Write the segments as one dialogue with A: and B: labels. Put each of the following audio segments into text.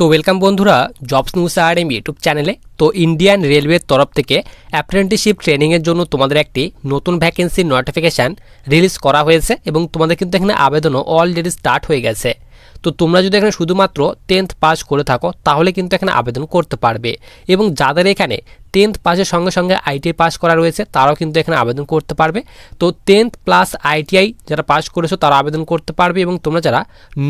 A: তো ওয়েলকাম বন্ধুরা jobs news R M YouTube চ্যানেলে তো ইন্ডিয়ান রেলওয়ের তরফ থেকে অ্যাপ্রেন্টিসশিপ ট্রেনিংয়ের জন্য তোমাদের একটি নতুন ভ্যাকেন্সির নোটিফিকেশান রিলিজ করা হয়েছে এবং তোমাদের কিন্তু এখানে আবেদনও অলরেডি স্টার্ট হয়ে গেছে। তো তোমরা যদি এখানে শুধুমাত্র টেন্থ পাস করে থাকো, তাহলে কিন্তু এখানে আবেদন করতে পারবে। এবং যাদের এখানে টেন্থ পাসের সঙ্গে সঙ্গে আইটিআই পাস করা রয়েছে, তারাও কিন্তু এখানে আবেদন করতে পারবে। তো টেন্থ প্লাস আইটিআই যারা পাস করেছ, তারা আবেদন করতে পারবে এবং তোমরা যারা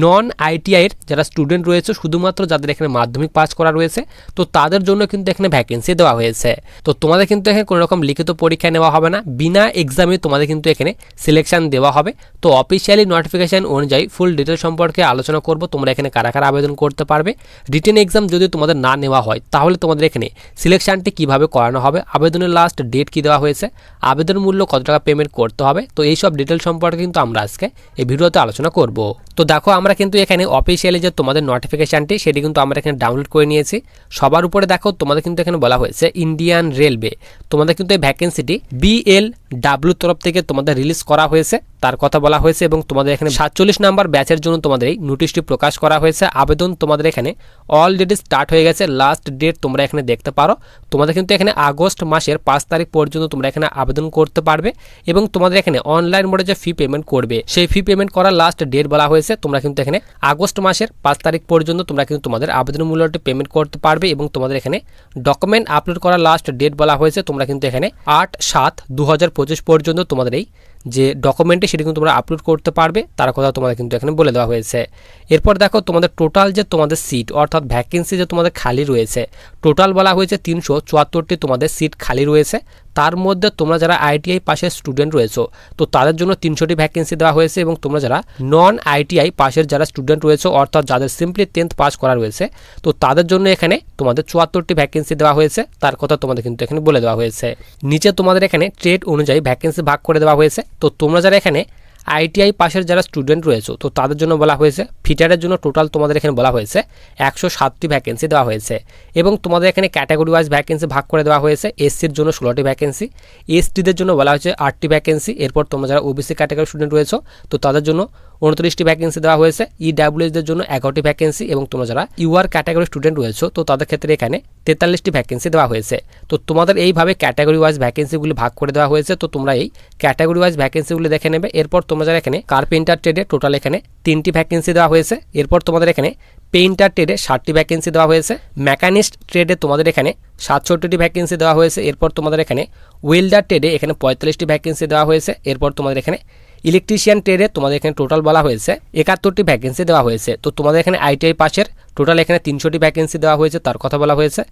A: নন আইটিআইয়ের যারা স্টুডেন্ট রয়েছে, শুধুমাত্র যাদের এখানে মাধ্যমিক পাস করা রয়েছে, তো তাদের জন্য কিন্তু এখানে ভ্যাকেন্সি দেওয়া হয়েছে। তো তোমাদের কিন্তু এখানে কোনো রকম লিখিত পরীক্ষা নেওয়া হবে না। বিনা এক্সামে তোমাদের কিন্তু এখানে সিলেকশন দেওয়া হবে। তো অফিসিয়ালি নোটিফিকেশান অনুযায়ী ফুল ডিটেল সম্পর্কে আলোচনা করব, তোমরা এখানে কারা কারা আবেদন করতে পারবে। রিটেন এক্সাম যদি তোমাদের না নেওয়া হয়, তাহলে তোমাদের এখানে সিলেকশনটি কীভাবে করানো হবে, আবেদনের লাস্ট ডেট কী দেওয়া হয়েছে, আবেদন মূল্য কত টাকা পেমেন্ট করতে হবে, তো এই সব ডিটেল সম্পর্কে কিন্তু আমরা আজকে এই ভিডিওতে আলোচনা করব। তো দেখো, আমরা কিন্তু এখানে অফিসিয়ালি যে তোমাদের নোটিফিকেশানটি সেটি কিন্তু আমরা এখানে ডাউনলোড করে নিয়েছি। সবার উপরে দেখো, তোমাদের কিন্তু এখানে বলা হয়েছে ইন্ডিয়ান রেলওয়ে তোমাদের কিন্তু এই ভ্যাকেন্সিটি বিএল ডাব্লিউ তরফ থেকে তোমাদের রিলিজ করা হয়েছে। তার কথা বলা হয়েছে এবং তোমাদের এখানে সাতচল্লিশ নাম্বার ব্যাচের জন্য তোমাদের এই নোটিশটি প্রকাশ করা হয়েছে। আবেদন তোমাদের এখানে অলরেডি স্টার্ট হয়ে গেছে। লাস্ট ডেট তোমরা এখানে দেখতে পারো। তোমাদের কিন্তু এখানে আগস্ট মাসের পাঁচ তারিখ পর্যন্ত তোমরা এখানে আবেদন করতে পারবে এবং তোমাদের এখানে অনলাইন মোডে যে ফি পেমেন্ট করবে, সেই ফি পেমেন্ট করার লাস্ট ডেট বলা হয়েছে। তোমরা কিন্তু এখানে আগস্ট মাসের পাঁচ তারিখ পর্যন্ত তোমরা কিন্তু তোমাদের আবেদন মূল্যটি পেমেন্ট করতে পারবে এবং তোমাদের এখানে ডকুমেন্ট আপলোড করার লাস্ট ডেট বলা হয়েছে। তোমরা কিন্তু এখানে আট সাত দু পর্যন্ত তোমাদের এই যে ডকুমেন্টে সেটি কিন্তু তোমরা আপলোড করতে পারবে, তার কথা তোমাদের কিন্তু এখানে বলে দেওয়া হয়েছে। এরপর দেখো তোমাদের টোটাল যে তোমাদের সিট অর্থাৎ ভ্যাকেন্সি যে তোমাদের খালি রয়েছে টোটাল বলা হয়েছে তিনশো চুয়াত্তরটি তোমাদের সিট খালি রয়েছে। তার মধ্যে তোমরা যারা আইটিআই পাশের স্টুডেন্ট রয়েছো, তো তাদের জন্য তিনশোটি ভ্যাকেন্সি দেওয়া হয়েছে এবং তোমরা যারা নন আইটিআই পাশের যারা স্টুডেন্ট রয়েছে, অর্থাৎ যাদের সিম্পলি টেন্থ পাস করা রয়েছে, তো তাদের জন্য এখানে তোমাদের চুয়াত্তরটি ভ্যাকেন্সি দেওয়া হয়েছে। তার কথা তোমাদের কিন্তু এখানে বলে দেওয়া হয়েছে। নিচে তোমাদের এখানে ট্রেড অনুযায়ী ভ্যাকেন্সি ভাগ করে দেওয়া হয়েছে। তো তোমরা যারা এখানে আইটিআই পাশের যারা স্টুডেন্ট রয়েছে, তো তাদের জন্য বলা হয়েছে ফিটারের জন্য টোটাল তোমাদের এখানে বলা হয়েছে একশো সাতটি ভ্যাকেন্সি দেওয়া হয়েছে এবং তোমাদের এখানে ক্যাটাগরি ওয়াইজ ভ্যাকেন্সি ভাগ করে দেওয়া হয়েছে এসসির জন্য ষোলোটি ভ্যাকেন্সি এসটিদের জন্য বলা হয়েছে আটটি ভ্যাকেন্সি এরপর তোমরা যারা ওবিসি ক্যাটাগরি স্টুডেন্ট রয়েছে, তো তাদের জন্য উনত্রিশটি ভ্যাকেন্সি দেওয়া হয়েছে। ইডাব্লিউএসদের জন্য এগারোটি ভ্যাকেন্সি এবং তোমরা যারা ইউআর ক্যাটাগরি স্টুডেন্ট রয়েছে, তো তাদের ক্ষেত্রে এখানে তেতাল্লিশটি ভ্যাকেন্সি দেওয়া হয়েছে। তো তোমাদের এইভাবে ক্যাটাগরি ওয়াইজ ভ্যাকেন্সিগুলি ভাগ করে দেওয়া হয়েছে, তো তোমরা এই ক্যাটাগরি ওয়াইজ ভ্যাকেন্সিগুলি দেখে নেবে। এরপর তোমরা যারা এখানে কার্পেন্টার ট্রেডে টোটাল এখানে তিনটি ভ্যাকেন্সি দেওয়া হয়েছে। এরপর তোমাদের এখানে পেইন্টার ট্রেডে ষাটটি ভ্যাকেন্সি দেওয়া হয়েছে। মেকানিস্ট ট্রেডে তোমাদের এখানে সাতষট্টিটি ভ্যাকেন্সি দেওয়া হয়েছে। এরপর তোমাদের এখানে ওয়েল্ডার ট্রেডে এখানে পঁয়তাল্লিশটি ভ্যাকেন্সি দেওয়া হয়েছে। এরপর তোমাদের এখানে ইলেকট্রিশিয়ান ট্রেডে তোমাদের এখানে টোটাল বলা হয়েছে, একাত্তরটি ভ্যাকেন্সি দেওয়া হয়েছে। তো তোমাদের এখানে আইটিআই পাশের টোটাল এখানে তিনশোটি ভ্যাকেন্সি দেওয়া হয়েছে, তার কথা বলা হয়েছে।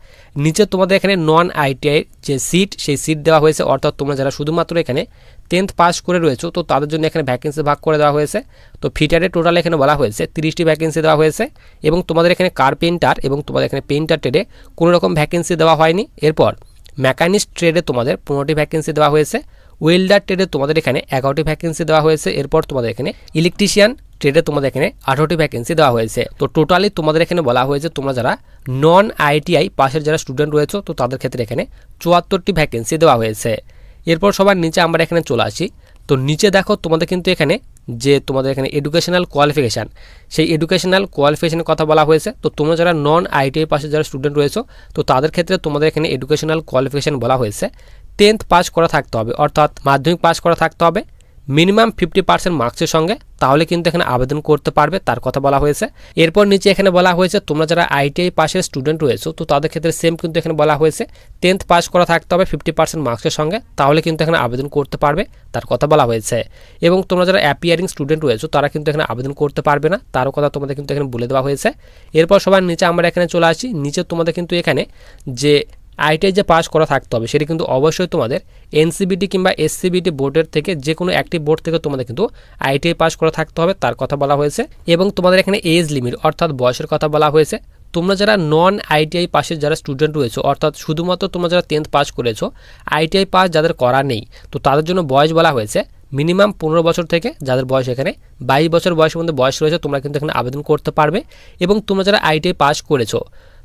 A: নিচে তোমাদের এখানে নন আইটিআই যে সিট সেই সিট দেওয়া হয়েছে, অর্থাৎ তোমরা যারা শুধুমাত্র এখানে টেন্থ পাস করে রয়েছে, তো তাদের জন্য এখানে ভ্যাকেন্সি ভাগ করে দেওয়া হয়েছে। তো ফিটারে টোটাল এখানে বলা হয়েছে, তিরিশটি ভ্যাকেন্সি দেওয়া হয়েছে এবং তোমাদের এখানে কার্পেন্টার এবং তোমাদের এখানে পেইন্টার ট্রেডে কোনো রকম ভ্যাকেন্সি দেওয়া হয়নি। এরপর মেকানিস্ট ট্রেডে তোমাদের পনেরোটি ভ্যাকেন্সি দেওয়া হয়েছে। ওয়েল্ডার ট্রেডে তোমাদের এখানে এগারোটি ভ্যাকেন্সি দেওয়া হয়েছে। এরপর তোমাদের এখানে ইলেকট্রিশিয়ান ট্রেডে তোমাদের এখানে আঠারোটি ভ্যাকেন্সি দেওয়া হয়েছে। তো টোটালি তোমাদের এখানে বলা হয়েছে, তোমরা যারা নন আইটিআই পাশের যারা স্টুডেন্ট রয়েছে, তো তাদের ক্ষেত্রে এখানে চুয়াত্তরটি ভ্যাকেন্সি দেওয়া হয়েছে। এরপর সবার নিচে আমরা এখানে চলে আসি। তো নিচে দেখো তোমাদের কিন্তু এখানে যে তোমাদের এখানে এডুকেশনাল কোয়ালিফিকেশান সেই এডুকেশনাল কোয়ালিফিকেশানের কথা বলা হয়েছে। তো তোমরা যারা নন আইটিআই পাশে যারা স্টুডেন্ট রয়েছে, তো তাদের ক্ষেত্রে তোমাদের এখানে এডুকেশনাল কোয়ালিফিকেশান বলা হয়েছে। টেন্থ পাস করা থাকতে হবে, অর্থাৎ মাধ্যমিক পাস করা থাকতে হবে মিনিমাম ফিফটি পার্সেন্ট মার্কসের সঙ্গে, তাহলে কিন্তু এখানে আবেদন করতে পারবে, তার কথা বলা হয়েছে। এরপর নিচে এখানে বলা হয়েছে, তোমরা যারা আইটিআই পাশের স্টুডেন্ট রয়েছে, তো তাদের ক্ষেত্রে সেম কিন্তু এখানে বলা হয়েছে টেন্থ পাস করা থাকতে হবে ফিফটি পার্সেন্ট মার্কসের সঙ্গে, তাহলে কিন্তু এখানে আবেদন করতে পারবে, তার কথা বলা হয়েছে। এবং তোমরা যারা অ্যাপিয়ারিং স্টুডেন্ট রয়েছে, তারা কিন্তু এখানে আবেদন করতে পারবে না, তারও কথা তোমাদের কিন্তু এখানে বলে দেওয়া হয়েছে। এরপর সবার নিচে আমরা এখানে চলে আসি, নিচে তোমাদের কিন্তু এখানে যে আইটিআই যে পাস করা থাকতে হবে, সেটি কিন্তু অবশ্যই তোমাদের এনসিবিটি কিংবা এসসিবিটি বোর্ডের থেকে যে কোনো একটি বোর্ড থেকে তোমাদের কিন্তু আইটিআই পাস করা থাকতে হবে, তার কথা বলা হয়েছে। এবং তোমাদের এখানে এজ লিমিট অর্থাৎ বয়সের কথা বলা হয়েছে। তোমরা যারা নন আইটিআই পাশের যারা স্টুডেন্ট রয়েছে, অর্থাৎ শুধুমাত্র তোমরা যারা টেন্থ পাস করেছ আইটিআই পাস যাদের করা নেই, তো তাদের জন্য বয়স বলা হয়েছে মিনিমাম পনেরো বছর থেকে যাদের বয়স এখানে বাইশ বছর বয়সের মধ্যে বয়স রয়েছে, তোমরা কিন্তু এখানে আবেদন করতে পারবে। এবং তোমরা যারা আইটিআই পাস করেছ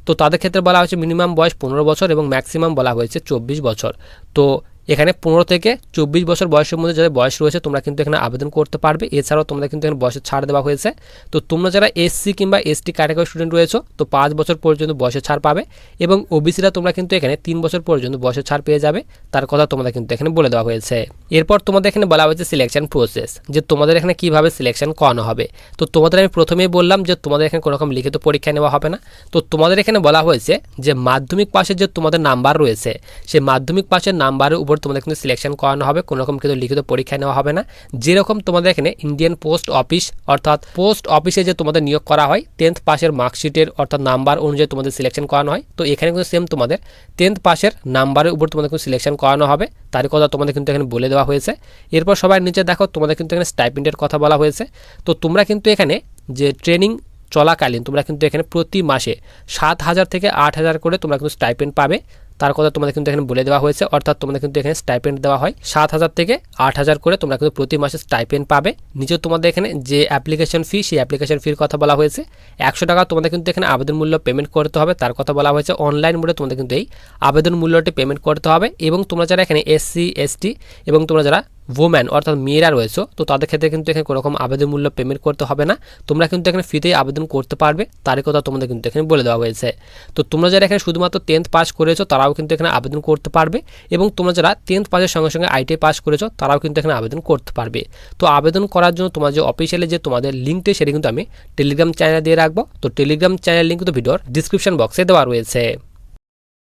A: তো তাদের ক্ষেত্রে বলা হয়েছে মিনিমাম বয়স পনেরো বছর এবং ম্যাক্সিমাম বলা হয়েছে চব্বিশ বছর। তো এখানে পনেরো থেকে চব্বিশ বছর বয়সের মধ্যে যাদের বয়স রয়েছে, তোমরা কিন্তু এখানে আবেদন করতে পারবে। এছাড়াও তোমাদের কিন্তু এখানে বয়সের ছাড় দেওয়া হয়েছে। তো তোমরা যারা এসসি কিংবা এসটি ক্যাটাগরি স্টুডেন্ট রয়েছে, তো পাঁচ বছর পর্যন্ত বয়সের ছাড় পাবে এবং ওবিসিরা তোমরা কিন্তু এখানে তিন বছর পর্যন্ত বয়সের ছাড় পেয়ে যাবে। তার কথা তোমাদের কিন্তু এখানে বলে দেওয়া হয়েছে। এরপর তোমাদের এখানে বলা হয়েছে সিলেকশন প্রসেস যে তোমাদের এখানে কীভাবে সিলেকশন করানো হবে। তো তোমাদের আমি প্রথমেই বললাম যে তোমাদের এখানে কোনো রকম লিখিত পরীক্ষা নেওয়া হবে না। তো তোমাদের এখানে বলা হয়েছে যে মাধ্যমিক পাশের যে তোমাদের নাম্বার রয়েছে সেই মাধ্যমিক পাশের নাম্বারের উপর তোমাদের কিন্তু সিলেকশন করানো হবে কোনো রকম কিন্তু লিখিত পরীক্ষা নেওয়া হবে না। যেরকম তোমাদের এখানে ইন্ডিয়ান পোস্ট অফিস অর্থাৎ পোস্ট অফিসে যে তোমাদের নিয়োগ করা হয় টেন্থ পাশের মার্কশিটের অর্থাৎ নাম্বার অনুযায়ী তোমাদের সিলেকশন করানো হয়। তো এখানে কিন্তু সেম তোমাদের টেন্থ পাশের নাম্বারের উপর তোমাদের কিন্তু সিলেকশন করানো হবে। তার কথা তোমাদের কিন্তু এখানে বলে দেওয়া হয়েছে। এরপর সবাই নিচে দেখো, তোমাদের কিন্তু এখানে স্টাইপেন্ডের কথা বলা হয়েছে। তো তোমরা কিন্তু এখানে যে ট্রেনিং চলাকালীন, তোমরা কিন্তু এখানে প্রতি মাসে সাত হাজার থেকে আট হাজার করে তোমরা কিন্তু স্টাইপেন্ড পাবে। তার কথা তোমাদের কিন্তু এখানে বলে দেওয়া হয়েছে, অর্থাৎ তোমাদের কিন্তু এখানে স্টাইপেন্ড দেওয়া হয়। সাত হাজার থেকে আট হাজার করে তোমরা কিন্তু প্রতি মাসে স্টাইপেন্ড পাবে। নিচে তোমাদের এখানে যে অ্যাপ্লিকেশন ফি সেই অ্যাপ্লিকেশন ফির কথা বলা হয়েছে। একশো টাকা তোমাদের কিন্তু এখানে আবেদন মূল্য পেমেন্ট করতে হবে। তার কথা বলা হয়েছে অনলাইন মোডে তোমাদের কিন্তু এই আবেদন মূল্যটি পেমেন্ট করতে হবে। এবং তোমরা যারা এখানে এসসি এসটি এবং তোমরা যারা ওম্যান অর্থাৎ মেয়েরা রয়েছে, তো তাদের ক্ষেত্রে কিন্তু এখানে কোনো রকম আবেদন মূল্য পেমেন্ট করতে হবে না। তোমরা কিন্তু এখানে ফ্রিতেই আবেদন করতে পারবে, তার কথা তোমাদের কিন্তু এখানে বলে দেওয়া হয়েছে। তো তোমরা যারা এখানে শুধুমাত্র টেন্থ পাস করেছ, তারাও কিন্তু এখানে আবেদন করতে পারবে এবং তোমরা যারা টেন্থ পাসের সঙ্গে সঙ্গে আইটিআই পাস করেছ, তারাও কিন্তু এখানে আবেদন করতে পারবে। তো আবেদন করার জন্য তোমার যে অফিসিয়ালি যে তোমাদের লিঙ্কটি সেটা কিন্তু আমি টেলিগ্রাম চ্যানেলে দিয়ে রাখব। তো টেলিগ্রাম চ্যানেল লিঙ্ক কিন্তু ভিডিওর ডিসক্রিপশন বক্সে দেওয়া রয়েছে।